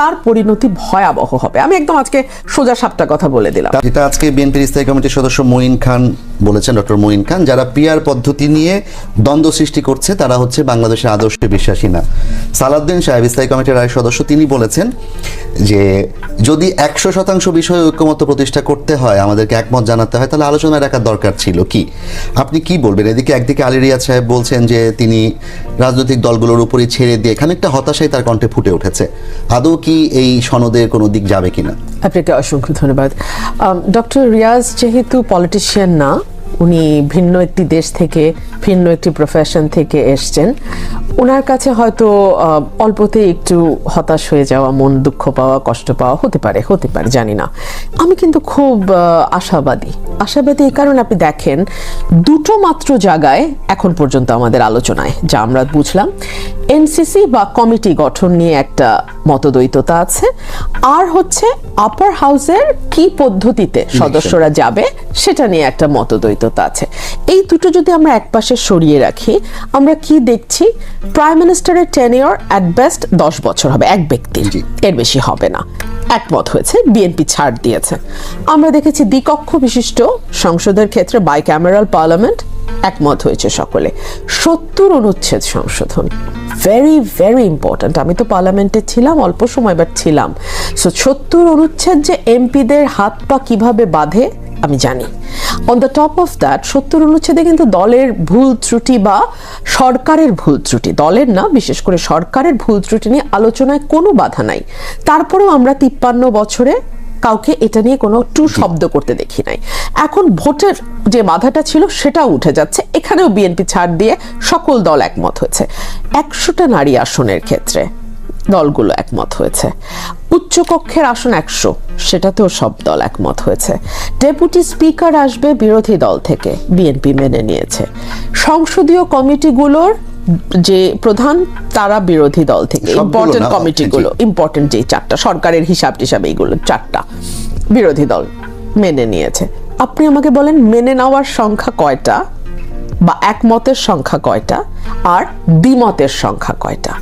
তার পরিণতি ভয়াবহ হবে। আমি একদম আজকে সোজা সাপটা কথা বলে দিলাম। যেটা আজকে বিএনপির স্থায়ী কমিটির সদস্য মঈন খান বলেছেন, ডক্টর মঈন খান। যারা পিয়ার পদ্ধতি নিয়ে দ্বন্দ্ব সৃষ্টি করছে, তারা হচ্ছে বাংলাদেশের আদর্শে বিশ্বাসী না। সালাউদ্দিন সাহেব স্থায়ী কমিটির আরেক সদস্য, তিনি বলেছেন যে, যদি একশো শতাংশ বিষয়ে ঐক্যমত্য প্রতিষ্ঠা করতে হয়, আমাদেরকে একমত জানাতে হয়, তাহলে আলোচনা রাখার দরকার ছিল। কি? আপনি কি বলবেন? এদিকে একদিকে আলী রিয়াদ সাহেব বলছেন যে, তিনি রাজনৈতিক দলগুলোর উপরই ছেড়ে দিয়ে খানিকটা হতাশাই তার কণ্ঠে ফুটে উঠেছে। আদৌ কি এই সনদের কোনো দিক যাবে কিনা? আপনাকে অসংখ্য ধন্যবাদ। ডক্টর রিয়াজ যেহেতু পলিটিশিয়ান না উনি ভিন্ন একটি দেশ থেকে ভিন্ন একটি প্রফেশন থেকে এসছেন। ওনার কাছে হয়তো আহ, অল্পতেই একটু হতাশ হয়ে যাওয়া মন দুঃখ পাওয়া কষ্ট পাওয়া হতে পারে হতে পারে জানি না। আমি কিন্তু খুব আশাবাদী। আশাবাদী এই কারণে আপনি দেখেন দুটো মাত্র জায়গায় এখন পর্যন্ত আমাদের আলোচনায় যা আমরা বুঝলাম এনসিসি বা কমিটি গঠন নিয়ে একটা মতদ্বৈততা আছে আর হচ্ছে আপার হাউসের কি পদ্ধতিতে সদস্যরা যাবে সেটা নিয়ে একটা মতদ্বৈততা আছে। এই দুটো যদি আমরা একপাশে সরিয়ে রাখি আমরা কি দেখছি? প্রাইম মিনিস্টারের টেনিয়র অ্যাট বেস্ট দশ বছর হবে এক ব্যক্তির এর বেশি হবে না। একমত হয়েছে বিএনপি ছাড় দিয়েছে। আমরা দেখেছি দ্বিকক্ষ বিশিষ্ট সংসদের ক্ষেত্রে বাই ক্যামেরাল পার্লামেন্ট একমত হয়েছে সকলে। সত্তর অনুচ্ছেদ সংশোধন। ভেরি ভেরি ইম্পর্ট্যান্ট আমি তো পার্লামেন্টে ছিলাম অল্প সময় বাট ছিলাম। সো সত্তর অনুচ্ছেদ যে এমপিদের হাত পা কীভাবে বাঁধে আমি জানি। On the top of that সত্তর অনুচ্ছেদে কিন্তু দলের ভুল ত্রুটি বা সরকারের ভুল ত্রুটি দলের না বিশেষ করে সরকারের ভুল ত্রুটি নিয়ে আলোচনায় কোনো বাধা নাই। তারপরেও আমরা তিপ্পান্ন বছরে কাউকে এটা নিয়ে কোনো টু শব্দ করতে দেখি নাই। এখন ভোটের যে বাধাটা ছিল সেটাও উঠে যাচ্ছে। এখানেও বিএনপি ছাড় দিয়ে সকল দল একমত হয়েছে। একশোটা নারী আসনের ক্ষেত্রে দলগুলো একমত হয়েছে। উচ্চকক্ষের আসন একশো সেটাতেও সব দল একমত হয়েছে। ডেপুটি স্পিকার আসবে বিরোধী দল থেকে বিএনপি মেনে নিয়েছে। সংসদীয় কমিটিগুলোর যে প্রধান তারা বিরোধী দল থেকে। ইম্পর্টেন্ট কমিটিগুলো ইম্পর্টেন্ট যে চারটা সরকারের হিসাব টিসাব এইগুলো চারটা বিরোধী দল মেনে নিয়েছে। আপনি আমাকে বলেন মেনে নেওয়ার সংখ্যা কয়টা? বা একমতের সংখ্যা কয়টা আর দ্বিমতের সংখ্যা কয়টা?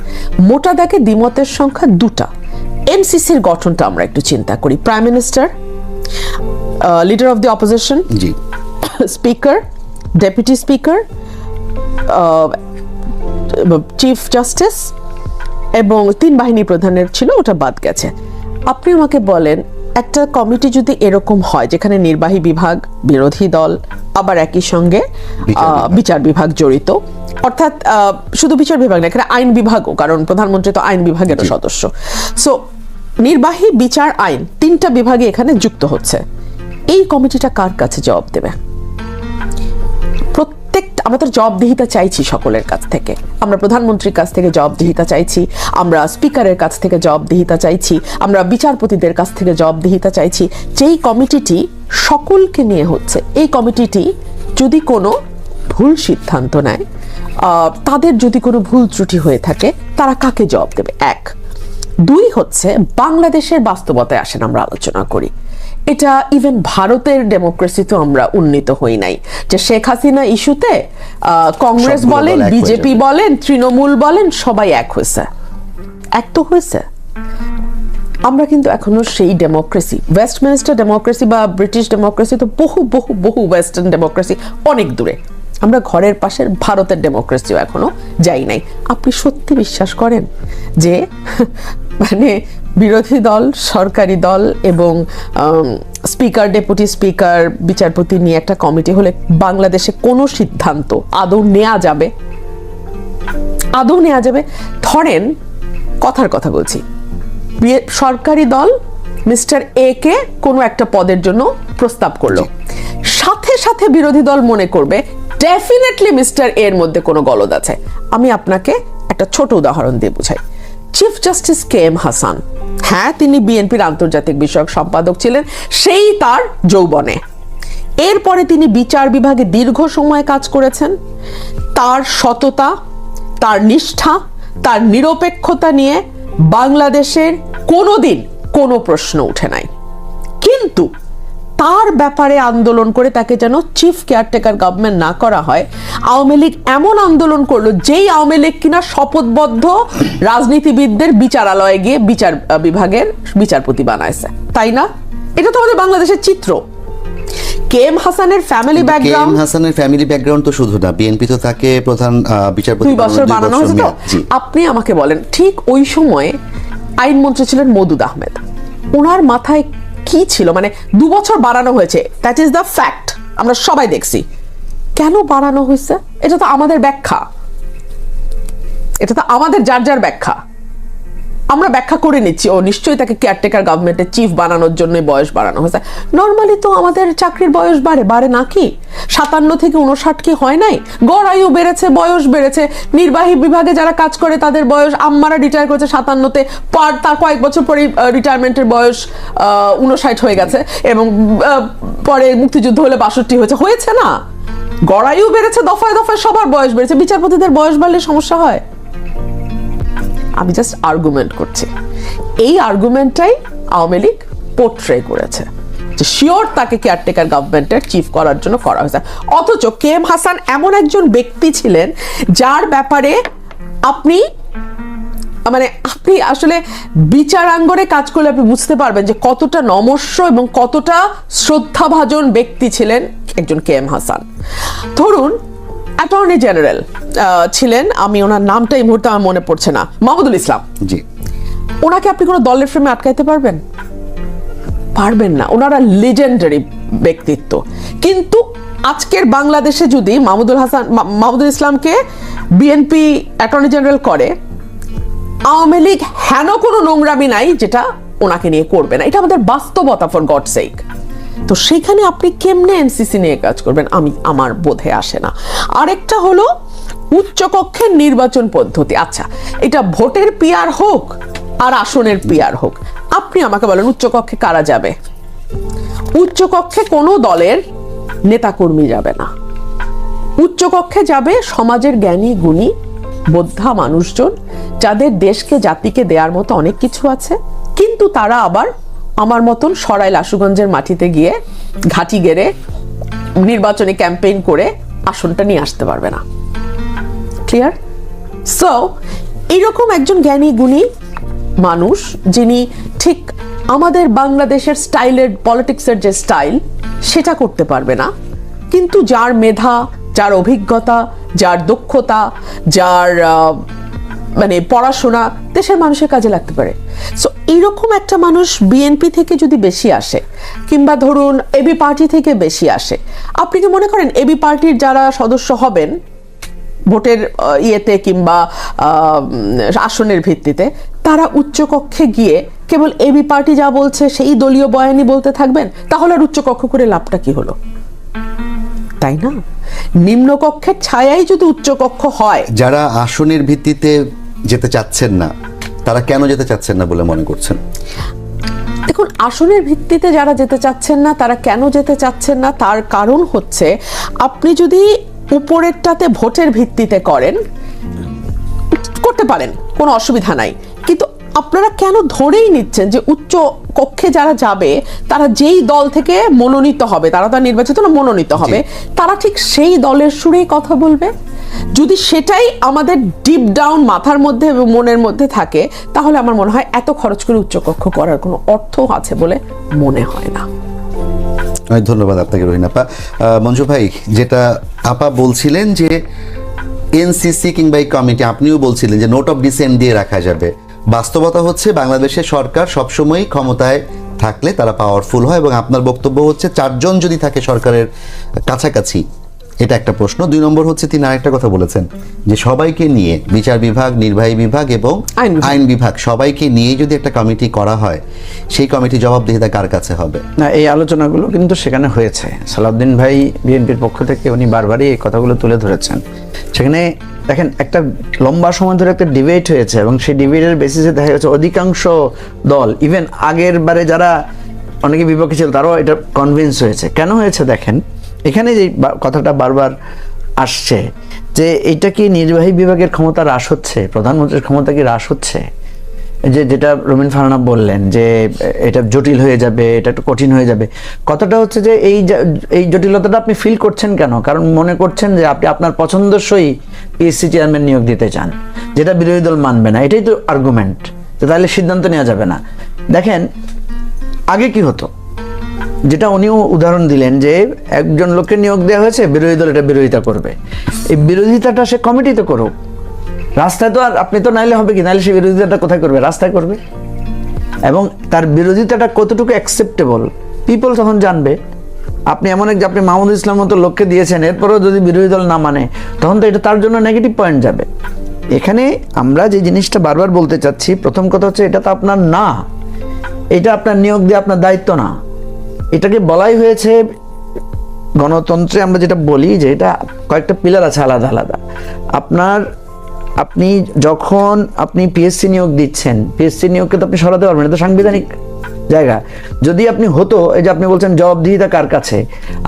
মোটা দাগে দ্বিমতের সংখ্যা দুটা। এমসিসির গঠনটা আমরা একটু চিন্তা করি। Prime minister leader of the opposition G. Speaker deputy speaker chief justice এবং তিন বাহিনী প্রধানের ছিল ওটা বাদ গেছে। আপনি আমাকে বলেন একটা কমিটি যদি এরকম হয় যেখানে নির্বাহী বিভাগ বিরোধী দল আবার একই সঙ্গে বিচার বিভাগ। জড়িত। অর্থাৎ শুধু বিচার বিভাগ না এখানে আইন বিভাগও কারণ প্রধানমন্ত্রী তো আইন বিভাগেরও সদস্য। সো নির্বাহী বিচার আইন তিনটা বিভাগে এখানে যুক্ত হচ্ছে। এই কমিটিটা কার কাছে জবাব দেবে? প্রত্যেকটা আমরা তো জবাবদিহিতা চাইছি সকলের কাছ থেকে। আমরা প্রধানমন্ত্রীর কাছ থেকে জবাবদিহিতা চাইছি আমরা স্পিকারের কাছ থেকে জবাবদিহিতা চাইছি আমরা বিচারপতিদের কাছ থেকে জবাবদিহিতা চাইছি। যেই কমিটিটি সকলকে নিয়ে হচ্ছে। এই কমিটিটি যদি কোনো ভুল সিদ্ধান্ত নেয় তাদের যদি কোনো ভুল ত্রুটি হয়ে থাকে তারা কাকে জবাব দেবে? এক। দুই হচ্ছে বাংলাদেশের বাস্তবতায় আসেন আমরা আলোচনা করি। এটা ইভেন ভারতের ডেমোক্রেসিতেও আমরা উন্নীত হই নাই। যে শেখ হাসিনা ইস্যুতে আহ, কংগ্রেস বলেন বিজেপি বলেন তৃণমূল বলেন সবাই এক হয়েছে। এক তো হয়েছে। আমরা কিন্তু এখনও সেই ডেমোক্রেসি ওয়েস্টমিনিস্টার ডেমোক্রেসি বা ব্রিটিশ ডেমোক্রেসি তো বহু বহু বহু ওয়েস্টার্ন ডেমোক্রেসি অনেক দূরে। আমরা ঘরের পাশের ভারতের ডেমোক্রেসিও এখনও যাই নাই। আপনি সত্যি বিশ্বাস করেন যে মানে বিরোধী দল, সরকারি দল এবং স্পিকার ডেপুটি স্পিকার বিচারপতি নিয়ে একটা কমিটি হলে বাংলাদেশে কোনো সিদ্ধান্ত আদৌ নেওয়া যাবে? আদৌ নেওয়া যাবে? ধরেন, কথার কথা বলছি। সরকারি দল মিস্টার এ কে কোনো একটা পদের জন্য প্রস্তাব করল। সাথে সাথে বিরোধী দল মনে করবে ডেফিনেটলি মিস্টার এর মধ্যে কোনো গলদ আছে। আমি আপনাকে একটা ছোট উদাহরণ দিয়ে বুঝাই। Chief justice K M Hasan হ্যাঁ তিনি বিএনপির আন্তর্জাতিক বিষয়ক সম্পাদক ছিলেন সেই তার যৌবনে। এরপরে তিনি বিচার বিভাগে দীর্ঘ সময় কাজ করেছেন। তার সততা তার নিষ্ঠা তার নিরপেক্ষতা নিয়ে বাংলাদেশের কোনোদিন কোনো প্রশ্ন উঠে নাই। কিন্তু তার ব্যাপারে আন্দোলন করে তাকে যেন চিফ কেয়ারটেকার গভর্নমেন্ট না করা হয়, আওয়ামী লীগ এমন আন্দোলন করল, যেই আওয়ামী লীগ কিনা শপথবদ্ধ রাজনীতিবিদদের বিচারালয়ে গিয়ে বিচার বিভাগের বিচারপতি বানাইছে। তাই না? এটা তো আমাদের বাংলাদেশের চিত্র। কে এম হাসানের ফ্যামিলি কে এম হাসানের ফ্যামিলি ব্যাকগ্রাউন্ড তো শুধু না বিএনপি তো তাকে প্রধান বিচারপতি বছর বানানো হয়েছে তো? আপনি আমাকে বলেন ঠিক ওই সময়ে আইনমন্ত্রী ছিলেন মদুদ আহমেদ। ওনার মাথায় কি ছিল? মানে দু বছর বাড়ানো হয়েছে দ্যাট ইজ দ্য ফ্যাক্ট আমরা সবাই দেখছি। কেন বাড়ানো হয়েছে? এটা তো আমাদের ব্যাখ্যা। এটা তো আমাদের যার যার ব্যাখ্যা। আমরা ব্যাখ্যা করে নিচ্ছি। ও, নিশ্চয়ই তাকে কেয়ারটেকার গভর্নমেন্টের চিফ বানানোর জন্য বয়স বাড়ানো হয়েছে। নর্মালি তো আমাদের চাকরির বয়স বাড়ে বাড়ে নাকি সাতান্ন থেকে উনষাট কি হয় নাই? গড় আয়ু বেড়েছে, বয়স বেড়েছে। নির্বাহী বিভাগে যারা কাজ করে, তাদের বয়স আম্মারা রিটায়ার করেছে সাতান্নতে। পর, তার কয়েক বছর পরে রিটায়ারমেন্টের বয়স উনষাট হয়ে গেছে এবং পরে মুক্তিযুদ্ধ হলে বাষট্টি হয়েছে। হয়েছে না? গড়াইও বেড়েছে, দফায় দফায় সবার বয়স বেড়েছে। বিচারপতিদের বয়স বাড়লে সমস্যা হয়। আমি জাস্ট আর্গুমেন্ট করছি। এই আর্গুমেন্টটাই আওয়ামী লীগ পোট্রে করেছে যে শিওর তাকে কেয়ারটেকার গভর্নমেন্টের চিফ করার জন্য করা হয়েছে। অথচ কে এম হাসান এমন একজন ব্যক্তি ছিলেন যার ব্যাপারে আপনি মানে আপনি আসলে বিচারাঙ্গনে কাজ করলে আপনি বুঝতে পারবেন যে কতটা নমস্য এবং কতটা শ্রদ্ধাভাজন ব্যক্তি ছিলেন একজন কে এম হাসান ধরুন অ্যাটর্নি জেনারেল ছিলেন আমি ওনার নামটা এই মুহূর্তে আমার মনে পড়ছে না। মাহমুদুল ইসলাম। জি। ওনাকে আপনি কোনো দলের ফ্রেমে আটকাইতে পারবেন? পারবেন না। ওনারা লেজেন্ডারি ব্যক্তিত্ব। কিন্তু আজকের বাংলাদেশে যদি মাহমুদুল হাসান মাহমুদুল ইসলামকে বিএনপি অ্যাটর্নি জেনারেল করে আওয়ামী লীগ হেন কোনো নোংরামি নাই যেটা ওনাকে নিয়ে করবে না। এটা আমাদের বাস্তবতা ফর গড সেক তো সেখানে আপনি কেমনে এনসিসি নিয়ে কাজ করবেন? আমি আমার বোধে আসে না। আরেকটা হলো উচ্চকক্ষের নির্বাচন পদ্ধতি। আচ্ছা এটা ভোটের পিয়ার হোক আর আসনের পিয়ার হোক, আপনি আমাকে বলেন উচ্চকক্ষে কারা যাবে? উচ্চকক্ষে কোনো দলের নেতাকর্মী যাবে না। উচ্চকক্ষে যাবে সমাজের জ্ঞানী, গুণী, বোদ্ধা মানুষজন, যাদের দেশকে, জাতিকে দেওয়ার মতো অনেক কিছু আছে। কিন্তু তারা আবার আমার মতন সরাইল আশুগঞ্জের মাটিতে গিয়ে ঘাটি গেড়ে নির্বাচনী ক্যাম্পেইন করে আসনটা নিয়ে আসতে পারবে না। ক্লিয়ার সো এইরকম একজন জ্ঞানী গুণী মানুষ, যিনি ঠিক আমাদের বাংলাদেশের স্টাইলের, পলিটিক্সের যে স্টাইল, সেটা করতে পারবে না। কিন্তু যার মেধা, যার অভিজ্ঞতা, যার দক্ষতা, যার মানে পড়াশোনা, দেশের মানুষের কাজে লাগতে পারে। সো এইরকম একটা মানুষ বিএনপি থেকে যদি বেশি আসে, কিংবা ধরুন এবি পার্টি থেকে বেশি আসে, আপনি কি মনে করেন এবি পার্টির যারা সদস্য হবেন ভোটের ইয়েতে কিংবা আসনের ভিত্তিতে তারা উচ্চকক্ষে গিয়ে কেবল এবি পার্টি যা বলছে সেই দলীয় বয়ানি বলতে থাকবেন তাহলে আর উচ্চকক্ষ করে লাভটা কি হলো? তাই না? নিম্নকক্ষের ছায়াই যদি উচ্চকক্ষ হয়। যারা আসনের ভিত্তিতে যেতে চাচ্ছেন না তারা কেন যেতে চাচ্ছেন না বলে মনে করছেন? দেখুন আসনের ভিত্তিতে যারা যেতে চাচ্ছেন না তারা কেন যেতে চাচ্ছেন না তার কারণ হচ্ছে আপনি যদি উপরেরটাতে ভোটের ভিত্তিতে করেন করতে পারেন কোনো অসুবিধা নাই। কিন্তু আপনারা কেন ধরেই নিচ্ছেন যে উচ্চ কক্ষে যারা যাবে তারা যেই দল থেকে মনোনীত হবে তারা তো আর নির্বাচিত না মনোনীত হবে তারা ঠিক সেই দলের সুরেই কথা বলবে? যদি সেটাই আমাদের ডিপ ডাউন মাথার মধ্যে এবং মনের মধ্যে থাকে তাহলে আমার মনে হয় এত খরচ করে উচ্চকক্ষ করার কোনো অর্থ আছে বলে মনে হয় না। ধন্যবাদ আপনাকে রহিন আপা। মঞ্জু ভাই, যেটা আপা বলছিলেন যে এনসিসি কিংবা এই কমিটি, আপনিও বলছিলেন যে নোট অফ ডিসেন্ট দিয়ে রাখা যাবে। বাস্তবতা হচ্ছে বাংলাদেশের সরকার সবসময়ই ক্ষমতায় থাকলে তারা পাওয়ারফুল হয় এবং আপনার বক্তব্য হচ্ছে, চারজন যদি থাকে সরকারের কাছাকাছি এটা একটা প্রশ্ন। দুই নম্বর হচ্ছে তিনি আরেকটা কথা বলেছেন যে সবাইকে নিয়ে বিচার বিভাগ নির্বাহী বিভাগ এবং আইন বিভাগ। আইন বিভাগ সবাইকে নিয়ে যদি একটা কমিটি করা হয় সেই কমিটি জবাবদিহিতা কার কাছে হবে? না এই আলোচনাগুলো কিন্তু সেখানে হয়েছে। সালাউদ্দিন ভাই বিএনপির পক্ষ থেকে উনি বারবারই এই কথাগুলো তুলে ধরেছেন। সেখানে দেখেন একটা লম্বা সময় ধরে একটা ডিবেট হয়েছে এবং সেই ডিবেটের বেসিসে দেখা গেছে অধিকাংশ দল ইভেন আগের বারে যারা অনেকে বিপক্ষে ছিল তারাও এটা কনভিন্স হয়েছে। কেন হয়েছে দেখেন? এখানে যে কথাটা বারবার আসছে যে এটা কি নির্বাহী বিভাগের ক্ষমতা হ্রাস হচ্ছে? প্রধানমন্ত্রীর ক্ষমতা কি হ্রাস হচ্ছে? যে যেটা রবিন ফারানা বললেন যে, এটা জটিল হয়ে যাবে, এটা একটু কঠিন হয়ে যাবে। কথাটা হচ্ছে যে এই এই জটিলতাটা আপনি ফিল করছেন কেন? কারণ মনে করছেন যে আপনি আপনার পছন্দসই পিএসসি চেয়ারম্যান নিয়োগ দিতে চান, যেটা বিরোধী দল মানবে না। এটাই তো আর্গুমেন্ট তাহলে সিদ্ধান্ত নেওয়া যাবে না। দেখেন, আগে কি হতো? যেটা উনিও উদাহরণ দিলেন যে একজন লোককে নিয়োগ দেওয়া হয়েছে, বিরোধী দল এটা বিরোধিতা করবে। এই বিরোধিতাটা সে কমিটিতে করুক। রাস্তায় তো আর আপনি তো নাইলে হবে কি? নাইলে সে বিরোধিতাটা কোথায় করবে? রাস্তায় করবে। এবং তার বিরোধিতাটা কতটুকু অ্যাকসেপ্টেবল পিপল তখন জানবে। আপনি এমন এক যে আপনি মাহমুদ ইসলাম মতো লোককে দিয়েছেন, এরপরেও যদি বিরোধী দল না মানে তখন তো এটা তার জন্য নেগেটিভ পয়েন্ট যাবে। এখানে আমরা যে জিনিসটা বারবার বলতে চাচ্ছি, প্রথম কথা হচ্ছে এটা তো আপনার না। এটা আপনার নিয়োগ দিয়ে আপনার দায়িত্ব না। এটাকে বলাই হয়েছে, গণতন্ত্রে আমরা যেটা বলি যে এটা কয়েকটা পিলার আছে আলাদা আলাদা। আপনার, আপনি যখন আপনি পিএসসি নিয়োগ দিচ্ছেন পিএসসি নিয়োগকে তো আপনি সরাতে পারবেন এটা সাংবিধানিক জায়গা। যদি আপনি হতো, এই যে আপনি বলছেন জবাবদিহিতা কার কাছে,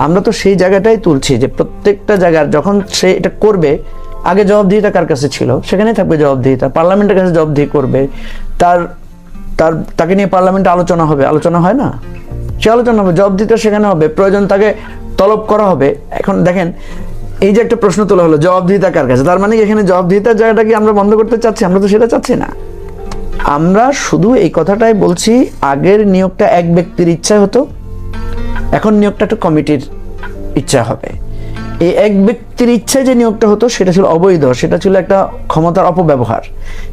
আমরা তো সেই জায়গাটাই তুলছি যে প্রত্যেকটা জায়গার যখন সে এটা করবে, আগে জবাবদিহিতা কার কাছে ছিল? সেখানেই থাকবে জবাবদিহিতা। পার্লামেন্টের কাছে জবাবদিহি করবে। তার তার, তাকে নিয়ে পার্লামেন্টে আলোচনা হবে। আলোচনা হয় না? সে আলোচনা হবে, জবাব দিতে সেখানে হবে, প্রয়োজন তাকে তলব করা হবে। এখন দেখেন, এই যে একটা প্রশ্ন তোলা হলো, জবাবদিহিতা কার কাছে? তার মানে এখানে জবাবদিহিতার জায়গাটা কি আমরা বন্ধ করতে চাচ্ছি? আমরা তো সেটা চাচ্ছি না। আমরা শুধু এই কথাটাই বলছি, আগের নিয়োগটা এক ব্যক্তির ইচ্ছা হতো, এখন নিয়োগটা একটা কমিটির ইচ্ছা হবে। এই এক ব্যক্তির ইচ্ছায় যে নিয়োগটা হতো, সেটা ছিল অবৈধ, সেটা ছিল একটা ক্ষমতার অপব্যবহার।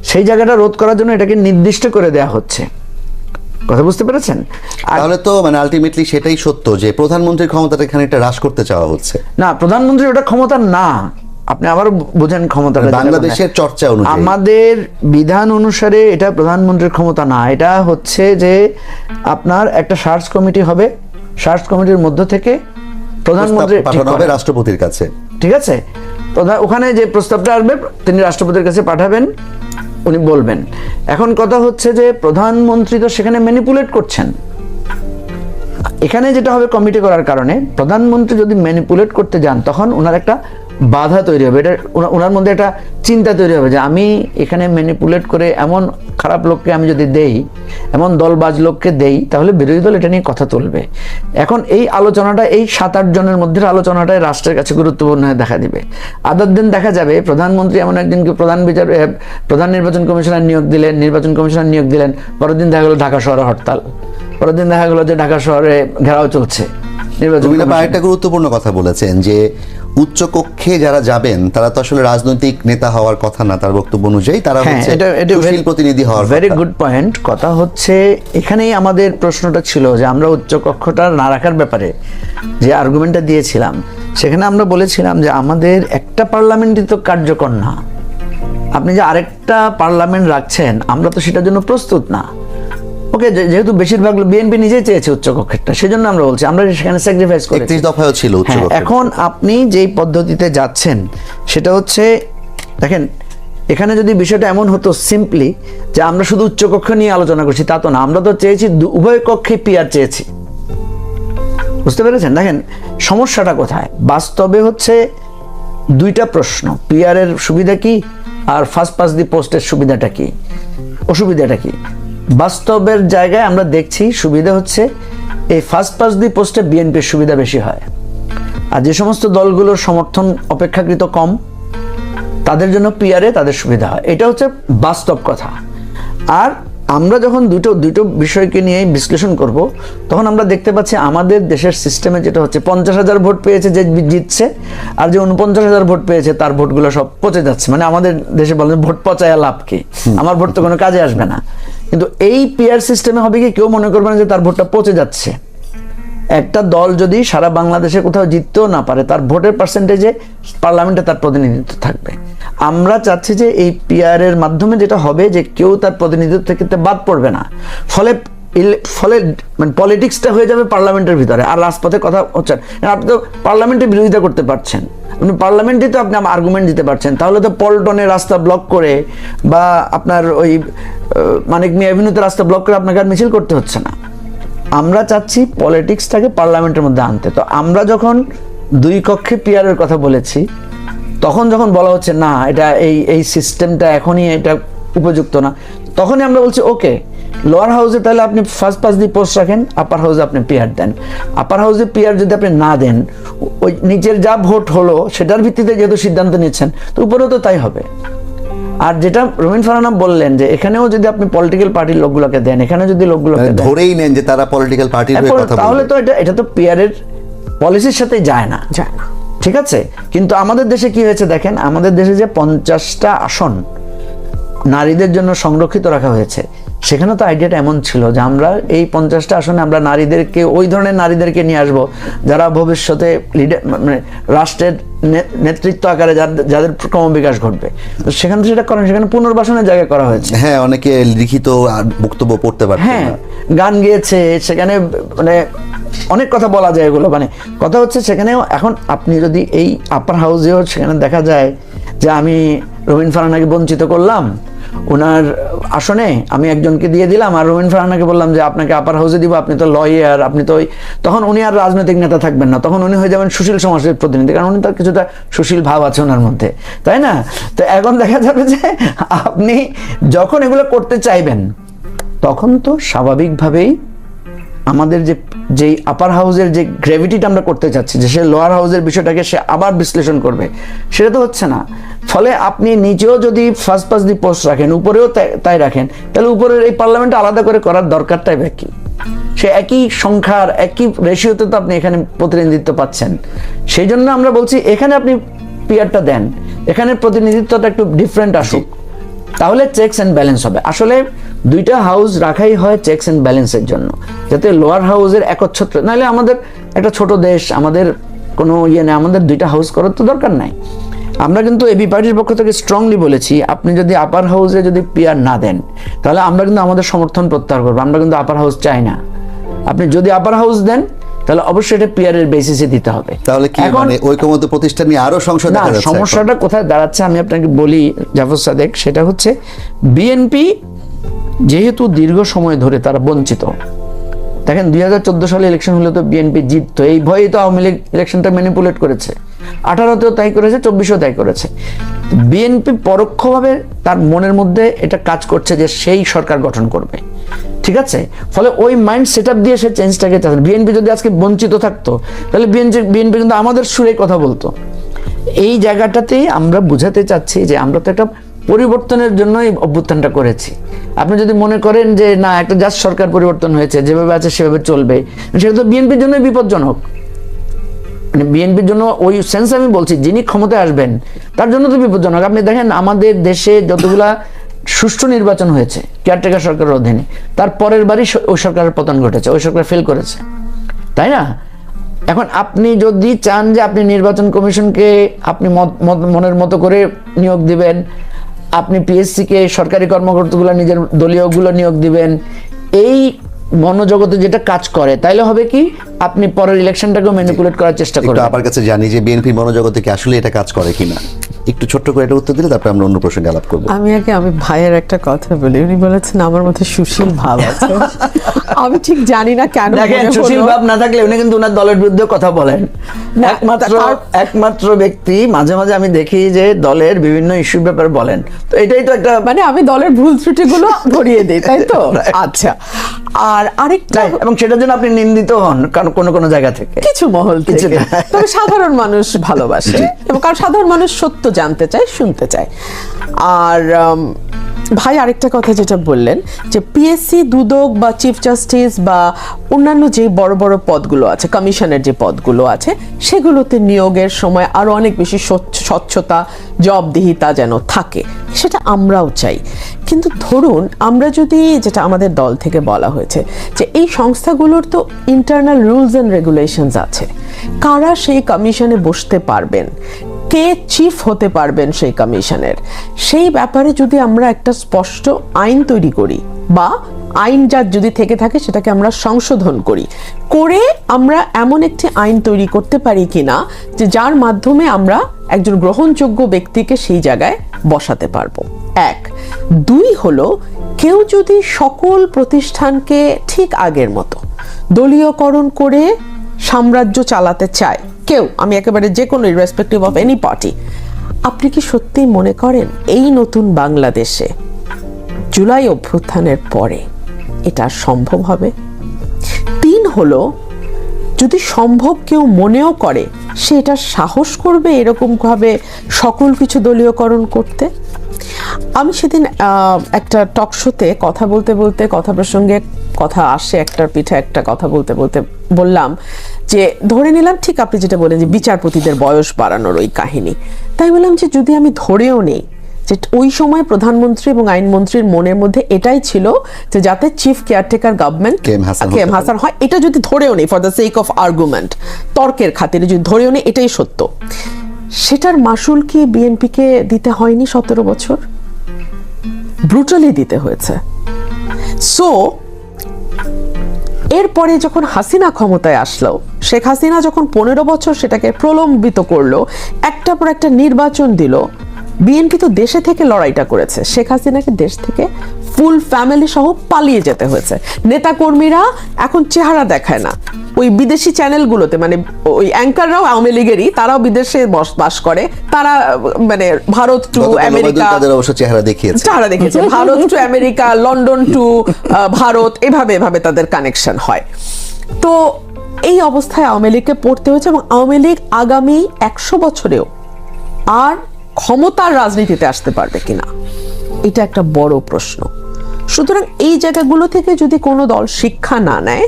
সেই জায়গাটা রোধ করার জন্য এটাকে নির্দিষ্ট করে দেয়া হচ্ছে। কথা বুঝতে পেরেছেন? তাহলে তো মানে আলটিমেটলি সেটাই সত্য যে প্রধানমন্ত্রীর ক্ষমতাটা এখানে একটা হ্রাস করতে চাওয়া হচ্ছে। না প্রধানমন্ত্রী ওটা ক্ষমতা না। আপনি আবার বোঝেন ক্ষমতা বাংলাদেশের চর্চা অনুযায়ী। আমাদের বিধান অনুসারে এটা প্রধানমন্ত্রীর ক্ষমতা না। এটা হচ্ছে যে আপনার একটা সার্চ কমিটি হবে। সার্চ কমিটির মধ্য থেকে প্রধানমন্ত্রী পাঠানো হবে রাষ্ট্রপতির কাছে। ঠিক আছে? ওখানে যে প্রস্তাবটা আসবে তিনি রাষ্ট্রপতির কাছে পাঠাবেন। উনি বলবেন। এখন কথা হচ্ছে যে প্রধানমন্ত্রী তো সেখানে ম্যানিপুলেট করছেন। এখানে যেটা হবে কমিটি করার কারণে, প্রধানমন্ত্রী যদি ম্যানিপুলেট করতে যান, তখন ওনার একটা বাধা তৈরি হবে। এটা ওনার মধ্যে একটা চিন্তা তৈরি হবে যে আমি এখানে ম্যানিপুলেট করে এমন খারাপ লোককে আমি যদি দেই, এমন দলবাজ লোককে দেই, তাহলে বিরোধী দল এটা নিয়ে কথা তুলবে। এখন এই আলোচনাটা, এই সাত আট জনের মধ্যে আলোচনাটাই রাষ্ট্রের কাছে গুরুত্বপূর্ণ হয়ে দেখা দিবে। আদার দিন দেখা যাবে, প্রধানমন্ত্রী এমন একজনকে প্রধান বিচার প্রধান নির্বাচন কমিশনার নিয়োগ দিলেন, নির্বাচন কমিশনার নিয়োগ দিলেন, পরের দিন দেখা গেলো ঢাকা শহরে হরতাল। পরের দিন দেখা গেলো যে ঢাকা শহরে ঘেরাও চলছে। রবিনা কমিশন। একটা গুরুত্বপূর্ণ কথা বলেছেন যে উচ্চ কক্ষে যারা যাবেন তারা তো আসলে রাজনৈতিক নেতা হওয়ার কথা না তার বক্তব্য অনুযায়ী। তারা হ্যাঁ হচ্ছে সুশীল প্রতিনিধি হওয়ার ভেরি গুড পয়েন্ট কথা হচ্ছে এখানেই আমাদের প্রশ্নটা ছিল যে আমরা উচ্চ কক্ষটা না রাখার ব্যাপারে যে আর্গুমেন্টটা দিয়েছিলাম সেখানে আমরা বলেছিলাম যে আমাদের একটা পার্লামেন্টই তো কার্যকর না। আপনি যে আরেকটা পার্লামেন্ট রাখছেন আমরা তো সেটার জন্য প্রস্তুত না। ওকে যেহেতু বেশিরভাগ বিএনপি নিজেই চেয়েছে উচ্চ কক্ষেরটা সেজন্য আমরা বলছি আমরা সেখানে স্যাক্রিফাইস করি একত্রিশ দফায়ও ছিল উচ্চ হ্যাঁ, এখন আপনি যেই পদ্ধতিতে যাচ্ছেন সেটা হচ্ছে দেখেন এখানে যদি বিষয়টা এমন হতো সিম্পলি যে আমরা শুধু উচ্চকক্ষ নিয়ে আলোচনা করছি তা তো না আমরা তো চেয়েছি উভয় কক্ষে পিয়ার চেয়েছি। বুঝতে পেরেছেন? দেখেন সমস্যাটা কোথায়? বাস্তবে হচ্ছে দুইটা প্রশ্ন পিয়ারের সুবিধা কি আর ফার্স্ট পাস দি পোস্টের সুবিধাটা কি? অসুবিধাটা কি? বাস্তবের জায়গায় আমরা দেখছি সুবিধা হচ্ছে এই ফার্স্ট পাস দি পোস্টে বিএনপির সুবিধা বেশি হয়। আর যে সমস্ত দলগুলোর সমর্থন অপেক্ষাকৃত কম তাদের জন্য পিয়ারে তাদের সুবিধা হয়। এটা হচ্ছে বাস্তব কথা। আর আমরা যখন দুটো দুটো বিষয়কে নিয়ে বিশ্লেষণ করব তখন আমরা দেখতে পাচ্ছি আমাদের দেশের সিস্টেমে যেটা হচ্ছে পঞ্চাশ হাজার ভোট পেয়েছে যে জিতছে আর যে উনপঞ্চাশ হাজার ভোট পেয়েছে তার ভোটগুলো সব পচে যাচ্ছে। মানে আমাদের দেশে বলেন ভোট পচায় লাভ কি? আমার ভোট তো কোনো কাজে আসবে না। কিন্তু এই পেয়ার সিস্টেমে হবে কি? কেউ মনে করবে না যে তার ভোটটা পচে যাচ্ছে। একটা দল যদি সারা বাংলাদেশে কোথাও জিততেও না পারে, তার ভোটের পার্সেন্টেজে পার্লামেন্টে তার প্রতিনিধিত্ব থাকবে। আমরা চাচ্ছি যে এই পিয়ারের মাধ্যমে যেটা হবে যে কেউ তার প্রতিনিধিত্ব থেকে বাদ পড়বে না। ফলে ফলে মানে পলিটিক্সটা হয়ে যাবে পার্লামেন্টের ভিতরে। আর রাজপথে কথা হচ্ছে আপনি তো পার্লামেন্টে বিরোধিতা করতে পারছেন। আপনি পার্লামেন্টে তো আপনি আর্গুমেন্ট দিতে পারছেন। তাহলে তো পল্টনে রাস্তা ব্লক করে বা আপনার ওই মানিক মিয়া অ্যাভিনিউতে রাস্তা ব্লক করে আপনাকে আর মিছিল করতে হচ্ছে না। আমরা চাচ্ছি পলিটিক্সটাকে পার্লামেন্টের মধ্যে আনতে। তো আমরা যখন দুই কক্ষে পিয়ারের কথা বলেছি, তখন যখন বলা হচ্ছে, না, এটা এই এই সিস্টেমটা এখনই এটা উপযুক্ত না, তখনই আমরা বলছি ওকে লোয়ার হাউসে তাহলে আপনি ফার্স্ট পাস দিয়ে পোস্ট রাখেন আপার হাউসে আপনি পিয়ার দেন। আপার হাউসে পিয়ার যদি আপনি না দেন ওই নিচের যা ভোট হলো সেটার ভিত্তিতে যেহেতু সিদ্ধান্ত নিচ্ছেন তো উপরেও তো তাই হবে। আর যেটা রবীন ফারানা বললেন যে এখানেও যদি আপনি পলিটিক্যাল পার্টির লোকগুলোকে দেন এখানে যদি লোকগুলোকে মানে ধরেই নেন যে তারা পলিটিক্যাল পার্টির কথা তাহলে তো এটা এটা তো পিয়ারের পলিসির সাথে যায় না। যায় না। ঠিক আছে? কিন্তু আমাদের দেশে কি হয়েছে দেখেন আমাদের দেশে যে পঞ্চাশটা আসন নারীদের জন্য সংরক্ষিত রাখা হয়েছে সেখানে তো আইডিয়াটা এমন ছিল যে আমরা এই পঞ্চাশটা আসনে আমরা নারীদেরকে ওই ধরনের নারীদেরকে নিয়ে আসব যারা ভবিষ্যতে লিডার মানে রাষ্ট্রের নেতৃত্ব আকারে যাদের ক্রমবিকাশ ঘটবে। তো সেখানে সেটা করেন সেখানে পুনর্বাসনের জায়গা করা হয়েছে। হ্যাঁ অনেকে লিখিত আর বক্তব্য পড়তে পারে হ্যাঁ গান গেয়েছে সেখানে মানে অনেক কথা বলা যায় এগুলো মানে কথা হচ্ছে সেখানেও এখন আপনি যদি এই আপার হাউসেও সেখানে দেখা যায় যে আমি রবীন্দ্র ফারানাকে বঞ্চিত করলাম ওনার আসনে আমি একজনকে দিয়ে দিলাম আর রোমেন ফারানাকে বললাম যে, আপনাকে আপার হাউসে দিব, আপনি তো লয়ার আপনি তো তখন উনি আর রাজনৈতিক নেতা থাকবেন না। তখন উনি হয়ে যাবেন সুশীল সমাজের প্রতিনিধি, কারণ উনি তার কিছুটা সুশীল ভাব আছে ওনার মধ্যে। তাই না? তো এখন দেখা যাবে যে আপনি যখন এগুলো করতে চাইবেন, তখন তো স্বাভাবিকভাবেই আমাদের যে যেই আপার হাউসের যে গ্র্যাভিটিটা আমরা করতে চাচ্ছি যে সে লোয়ার হাউসের বিষয়টাকে সে আবার বিশ্লেষণ করবে সেটা তো হচ্ছে না। ফলে আপনি নিচেও যদি ফার্স্ট পাস দি পোস্ট রাখেন উপরেও তাই- তাই রাখেন তাহলে উপরের এই পার্লামেন্ট আলাদা করে করার দরকারটাই বা কি? সে একই সংখ্যার একই রেশিওতে তো আপনি এখানে প্রতিনিধিত্ব পাচ্ছেন। সেই জন্য আমরা বলছি এখানে আপনি পিয়ারটা দেন এখানে প্রতিনিধিত্বটা একটু ডিফারেন্ট আসুক। তাহলে চেকস অ্যান্ড ব্যালেন্স হবে। আসলে দুইটা হাউস রাখাই হয় চেকস অ্যান্ড ব্যালেন্সের জন্য। যাতে লোয়ার হাউসের একচ্ছত্র নাহলে আমাদের একটা ছোট দেশ আমাদের কোনো ইয়ে নেই আমাদের দুইটা হাউস করার তো দরকার নাই। আমরা কিন্তু এবি পার্টির পক্ষ থেকে স্ট্রংলি বলেছি আপনি যদি আপার হাউসে যদি পিয়ার না দেন তাহলে আমরা কিন্তু আমাদের সমর্থন প্রত্যাহার করব। আমরা কিন্তু আপার হাউস চাই না। আপনি যদি আপার হাউস দেন তাহলে অবশ্যই এটা পিয়ারের বেসিসে দিতে হবে। তাহলে কি এখন- মানে ঐকমত্য প্রতিষ্ঠান নিয়ে আরও সংসদ না? সমস্যাটা কোথায় দাঁড়াচ্ছে আমি আপনাকে বলি জাফর সাদেক সেটা হচ্ছে বিএনপি যেহেতু দীর্ঘ সময় ধরে তারা বঞ্চিত। দেখেন দুই হাজার চোদ্দ সালে ইলেকশন হলে তো বিএনপি জিততো, এই ভয়েই তো আওয়ামী লীগ ইলেকশনটা ম্যানিপুলেট করেছে। আঠারোতেও তাই করেছে, চব্বিশেও তাই করেছে। বিএনপি পরোক্ষভাবে তার মনের মধ্যে এটা কাজ করছে যে সেই সরকার গঠন করবে। ঠিক আছে? ফলে ওই মাইন্ড সেট দিয়ে সে চেঞ্জটাকে চাচ্ছে। বিএনপি যদি আজকে বঞ্চিত থাকতো, তাহলে বিএনপি বিএনপি কিন্তু আমাদের সুরে কথা বলতো। এই জায়গাটাতেই আমরা বুঝাতে চাচ্ছি যে আমরা তো একটা পরিবর্তনের জন্যই অভ্যুত্থানটা করেছি। আপনি যদি মনে করেন যে, না, একটা জাস্ট সরকার পরিবর্তন হয়েছে, যেভাবে আছে সেভাবে চলবে, সেটা তো বিএনপির জন্যই বিপজ্জনক। মানে বিএনপির জন্য ওই সেন্স আমি বলছি, যিনি ক্ষমতায় আসবেন, তার জন্য তো বিপজ্জনক। আপনি দেখেন, আমাদের দেশে যতগুলা সুষ্ঠু নির্বাচন হয়েছে কেয়ারটেকার সরকারের অধীনে, তার পরের বারই ওই সরকারের পতন ঘটেছে, ওই সরকার ফেল করেছে। তাই না? এখন আপনি যদি চান যে, আপনি নির্বাচন কমিশনকে আপনি মনের মতো করে নিয়োগ দিবেন আপনি পিএসসি কে সরকারি কর্মকর্তাগুলো নিজের দলীয়গুলো নিয়োগ দিবেন। এই মনোজগতে যেটা কাজ করে তাইলে হবে কি? আপনি পরের ইলেকশনটাকেও ম্যানিপুলেট করার চেষ্টা করবেন। আপনার কাছে জানি যে বিএনপি মনোজগতে কি আসলে এটা কাজ করে কিনা। একটু ছোট্ট করে এটা উত্তর দিলে তারপরে আমরা অন্য প্রসঙ্গে আলাপ করব। আমি আগে আমি ভাইয়ের একটা কথা বলি উনি বলেছেন আমার মধ্যে সুশীল ভাব আছে। আমি ঠিক জানি না কেন দেখেন সুশীল ভাব না থাকলে উনি কিন্তু ওনার দলের বিরুদ্ধে কথা বলেন। একমাত্র একমাত্র ব্যক্তি মাঝে মাঝে আমি দেখি যে দলের বিভিন্ন ইস্যুর ব্যাপারে বলেন। তো এটাই তো একটা মানে আমি দলের ভুল ত্রুটিগুলো ধরিয়ে দিই তাই তো? আচ্ছা আর আরেকটা এবং সেটার জন্য আপনি নিন্দিত হন কারণ কোনো কোনো জায়গা থেকে। কিছু মহল থেকে। তবে সাধারণ মানুষ ভালোবাসে এবং কারণ সাধারণ মানুষ সত্য জানতে চায়, শুনতে চায়। আর ভাই আরেকটা কথা যেটা বললেন, যে পিএসসি দুদক বা চিফ জাস্টিস বা অন্যান্য যে বড় বড় পদগুলো আছে কমিশনের যে পদগুলো আছে, সেগুলোতে নিয়োগের সময় আরও অনেক বেশি স্বচ্ছতা, জবাবদিহিতা যেন থাকে, সেটা আমরাও চাই। কিন্তু ধরুন, আমরা যদি যেটা আমাদের দল থেকে বলা হয়েছে, যে এই সংস্থাগুলোর তো ইন্টারনাল রুলস অ্যান্ড রেগুলেশনস আছে, কারা সেই কমিশনে বসতে পারবেন? কে চিফ হতে পারবেন সেই কমিশনের। সেই ব্যাপারে যদি আমরা একটা স্পষ্ট আইন তৈরি করি বা আইন যা যদি থেকে থাকে সেটাকে আমরা সংশোধন করি। করে আমরা এমন একটি আইন তৈরি করতে পারি কিনা যে যার মাধ্যমে আমরা একজন গ্রহণযোগ্য ব্যক্তিকে সেই জায়গায় বসাতে পারব। এক। দুই হলো, কেউ যদি সকল প্রতিষ্ঠানকে ঠিক আগের মতো দলীয়করণ করে সাম্রাজ্য চালাতে চায় কেউ, আমি একেবারে যে কোনো ইরেসপেক্টিভ অফ এনি পার্টি আপনি কি সত্যিই মনে করেন এই নতুন বাংলাদেশে জুলাই অভ্যুত্থানের পরে এটা সম্ভব হবে? তিন হলো, যদি সম্ভব কেউ মনেও করে, সে এটা সাহস করবে এরকমভাবে সকল কিছু দলীয়করণ করতে? আমি সেদিন একটা টক শোতে কথা বলতে বলতে, কথা প্রসঙ্গে কথা আসে একটার পিঠে একটা কথা বলতে বলতে বললাম যে ধরে নিলাম ঠিক আপনি যেটা বলেন যে বিচারপতিদের বয়স বাড়ানোর ওই কাহিনী। তাই বললাম যে যদি আমি ধরেও নেই যে ওই সময় প্রধানমন্ত্রী এবং আইনমন্ত্রীর মনের মধ্যে এটাই ছিল যে যাতে chief caretaker government K M. Hasan K M Hasan হয় এটা যদি ধরেও নেই for the sake of argument তর্কের খাতিরে যদি ধরেও নেই এটাই সত্য। সেটার মাসুল কি বিএনপিকে দিতে হয়নি সতেরো বছর? ব্রুটালি দিতে হয়েছে। সো এরপরে যখন হাসিনা ক্ষমতায় আসলো, শেখ হাসিনা যখন পনেরো বছর সেটাকে প্রলম্বিত করল একটা পর একটা নির্বাচন দিল। বিএনপি তো দেশে থেকে লড়াইটা করেছে। শেখ হাসিনাকে দেশ থেকে ফুল ফ্যামিলি সহ পালিয়ে যেতে হয়েছে। নেতাকর্মীরা এখন চেহারা দেখায় না। ওই বিদেশি চ্যানেলগুলোতে মানে ওই অ্যাঙ্কাররাও আওয়ামী লীগেরই তারাও বিদেশে বসবাস করে। তারা মানে ভারত টু আমেরিকা কাদের অবশ্য চেহারা দেখিয়েছে। তারা দেখেছে Bharat to America London to Bharat এভাবে এভাবে তাদের কানেকশন হয়। তো এই অবস্থায় আওয়ামী লীগকে পড়তে হয়েছে এবং আওয়ামী লীগ আগামী একশো বছরেও আর ক্ষমতার রাজনীতিতে আসতে পারবে কিনা? এটা একটা বড় প্রশ্ন। সুতরাং এই জায়গাগুলো থেকে যদি কোনো দল শিক্ষা না নেয়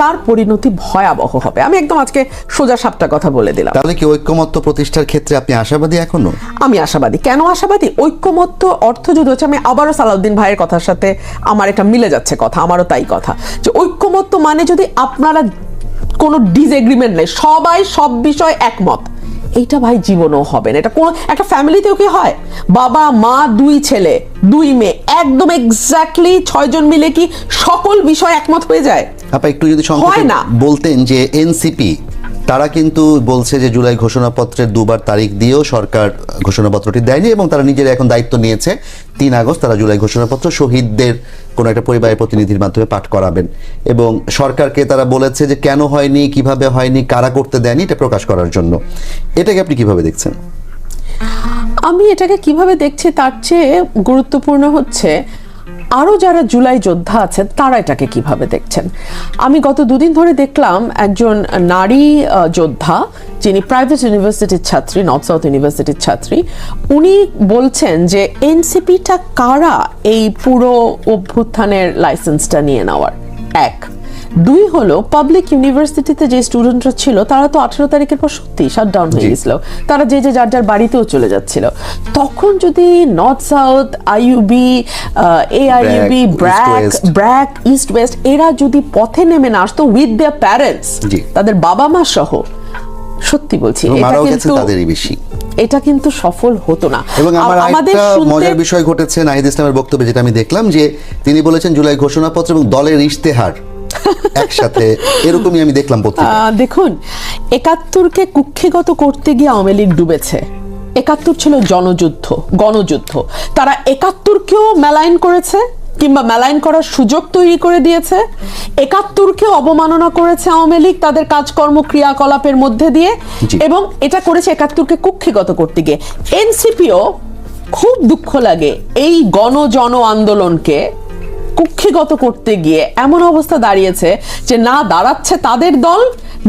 তার পরিণতি ভয়াবহ হবে। আমি একদম আজকে সোজা সাপটা কথা বলে দিলাম। তাহলে কি ঐক্যমত্য প্রতিষ্ঠার ক্ষেত্রে আপনি আশাবাদী এখনও? আমি আশাবাদী। কেন আশাবাদী? ঐক্যমত্য অর্থ যদি হচ্ছে আমি আবারও সালাউদ্দিন ভাইয়ের কথার সাথে আমার এটা মিলে যাচ্ছে কথা আমারও তাই কথা। যে ঐক্যমত্য মানে যদি আপনারা কোনো ডিসএগ্রিমেন্ট নেই সবাই সব বিষয় একমত এইটা ভাই জীবনও হবে না। এটা কোন একটা ফ্যামিলিতেও কি হয়? বাবা মা দুই ছেলে দুই মেয়ে একদম এক্স্যাক্টলি ছয়জন মিলে কি সকল বিষয় একমত হয়ে যায়? আপা একটু যদি হয় না। বলতেন যে এনসিপি তারা কিন্তু বলছে যে জুলাই ঘোষণাপত্রের দুবার তারিখ দিয়েও সরকার ঘোষণাপত্রটি দেয়নি এবং তারা নিজেরা এখন দায়িত্ব নিয়েছে তিন আগস্ট তারা জুলাই ঘোষণাপত্র শহীদদের কোনো একটা পরিবারের প্রতিনিধির মাধ্যমে পাঠ করাবেন। এবং সরকারকে তারা বলেছে যে কেন হয়নি কীভাবে হয়নি কারা করতে দেয়নি এটা প্রকাশ করার জন্য। এটাকে আপনি কীভাবে দেখছেন? আমি এটাকে কীভাবে দেখছি তার চেয়ে গুরুত্বপূর্ণ হচ্ছে আরও যারা জুলাই যোদ্ধা আছেন, তারা এটাকে কীভাবে দেখছেন? আমি গত দুদিন ধরে দেখলাম একজন নারী যোদ্ধা, যিনি প্রাইভেট ইউনিভার্সিটির ছাত্রী নর্থ সাউথ ইউনিভার্সিটির ছাত্রী, উনি বলছেন যে এনসিপিটা কারা এই পুরো অভ্যুত্থানের লাইসেন্সটা নিয়ে নেওয়ার? এক। দুই হলো পাবলিক ইউনিভার্সিটিতে যে স্টুডেন্টরা ছিল তারা তো আঠেরো তারিখের পর সত্যি শাটডাউন হয়ে গেছিল তারা যে যে যার যার বাড়িতেও চলে যাচ্ছিল। তখন যদি North South IUB AIUB BRAC BRAC East West এরা যদি পথে নেমে না আসতো উইথ দেয়ার প্যারেন্টস তাদের বাবা মা সহ সত্যি বলছি এটা কিন্তু তাদেরই বেশি। এটা কিন্তু সফল হতো না। এবং আমার আমাদের মজার বিষয় ঘটেছে নাহিদ ইসলামের বক্তব্যে যেটা আমি দেখলাম যে তিনি বলেছেন জুলাই ঘোষণাপত্র এবং দলের ইশতেহার। একসাথে এরকমই আমি দেখলাম পত্রিকা। দেখুন একাত্তরকে কুক্ষিগত করতে গিয়ে আওয়ামী লীগ ডুবেছে। একাত্তর ছিল জনযুদ্ধ গণযুদ্ধ। তারা একাত্তরকেও মেলাইন করেছে কিংবা মেলাইন করার সুযোগ তৈরি করে দিয়েছে। একাত্তরকেও অবমাননা করেছে আওয়ামী লীগ তাদের কাজকর্ম ক্রিয়াকলাপের মধ্যে দিয়ে। এবং এটা করেছে একাত্তরকে কুক্ষিগত করতে গিয়ে। এনসিপিও খুব দুঃখ লাগে এই গণজন আন্দোলনকে কুক্ষিগত করতে গিয়ে এমন অবস্থা দাঁড়িয়েছে যে না দাঁড়াচ্ছে তাদের দল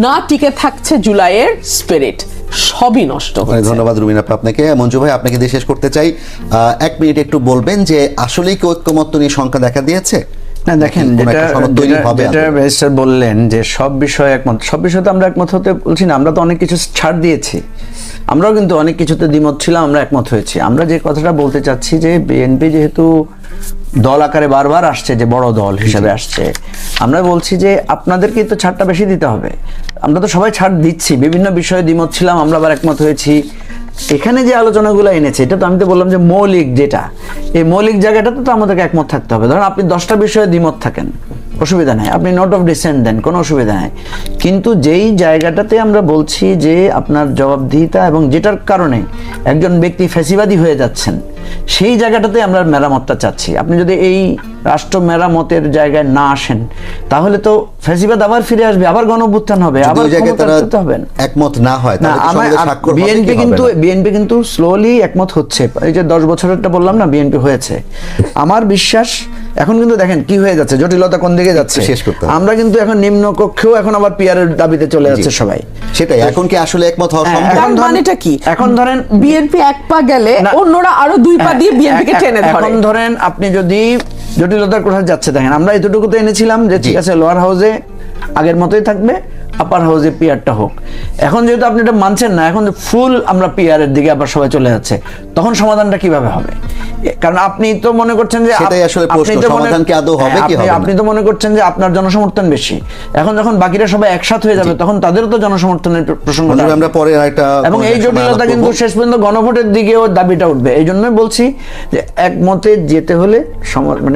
না টিকে থাকছে জুলাইয়ের স্পিরিট সবই নষ্ট হয়েছে ধন্যবাদ রুমিন আপা আপনাকে। মঞ্জু ভাই আপনাকে দিয়ে শেষ করতে চাই। এক মিনিট একটু বলবেন যে আসলেই কি ঐক্যমত্য নিয়ে শঙ্কা দেখা দিয়েছে? না দেখেন যেটা বললেন যে সব বিষয়ে একমত সব বিষয়ে তো আমরা একমত হতে বলছি না আমরা তো অনেক কিছু ছাড় দিয়েছি। আমরাও কিন্তু অনেক কিছুতে দ্বিমত ছিলাম আমরা একমত হয়েছি। আমরা যে কথাটা বলতে চাচ্ছি যে বিএনপি যেহেতু দল আকারে বারবার আসছে যে বড় দল হিসাবে আসছে আমরা বলছি যে আপনাদেরকে তো ছাড়টা বেশি দিতে হবে। আমরা তো সবাই ছাড় দিচ্ছি বিভিন্ন বিষয়ে দ্বিমত ছিলাম আমরা আবার একমত হয়েছি। এখানে যে আলোচনাগুলো এনেছে, এটা তো আমি তো বললাম যে মৌলিক যেটা, এই মৌলিক জায়গাটাতে তো আমাদেরকে একমত থাকতে হবে। ধরুন আপনি দশটা বিষয়ে দ্বিমত থাকেন, অসুবিধা নাই। আপনি নোট অফ ডিসেন্ট দেন কোনো অসুবিধা নাই। কিন্তু যেই জায়গাটাতে আমরা বলছি যে আপনার জবাবদিহিতা এবং যেটার কারণে একজন ব্যক্তি ফ্যাসিবাদী হয়ে যাচ্ছেন, সেই জায়গাটাতে আমরা মেরামতটা চাচ্ছি। আপনি যদি এই রাষ্ট্র মেরামতের জায়গায় না আসেন তাহলে তো ফেসিবাদ আবার ফিরে আসবে আবার গণঅভ্যুত্থান হবে আবার ক্ষমতা হবে। একমত না হয় বিএনপি কিন্তু বিএনপি কিন্তু স্লোলি একমত হচ্ছে। এই যে দশ বছরেরটা বললাম না বিএনপি হয়েছে। আমার বিশ্বাস এখন কিন্তু দেখেন কি হয়ে যাচ্ছে জটিলতা কোন দিকে যাচ্ছে? শেষ করতে আমরা কিন্তু এখন নিম্ন কক্ষেও এখন আবার পিয়ার এর দাবিতে চলে যাচ্ছে সবাই। সেটাই এখন কি আসলে একমত হওয়া হ্যাঁ, সম্ভব এখন ধরেন- মানেটা কি? এখন ধরেন বিএনপি এক পা গেলে অন্যরা আরও দুই পা দিয়ে বিএনপি কে টেনে ধরে। এখন ধরেন আপনি যদি জটিলতার কোথায় যাচ্ছে দেখেন আমরা এতটুকু তো এনেছিলাম যে ঠিক আছে লোয়ার হাউসে আগের মতোই থাকবে আপার হাউসে পিয়ারটা হোক। এখন যেহেতু আপনি এটা মানছেন না এখন ফুল আমরা পিয়ারের দিকে আবার সবাই চলে যাচ্ছে। তখন সমাধানটা কীভাবে হবে? কারণ আপনি তো মনে করছেন যে সেটাই আসলে প্রশ্ন, সমাধান কি আদৌ হবে কি হবে আপনি তো মনে করছেন যে আপনার জনসমর্থন বেশি। এখন যখন বাকিরা সবাই একসাথ হয়ে যাবে তখন তাদেরও তো জনসমর্থনের প্রসঙ্গ আমরা পরে আরেকটা এবং এই জটিলতা কিন্তু শেষ পর্যন্ত গণভোটের দিকেও দাবিটা উঠবে। এই জন্যই বলছি যে একমতে যেতে হলে সম- মানে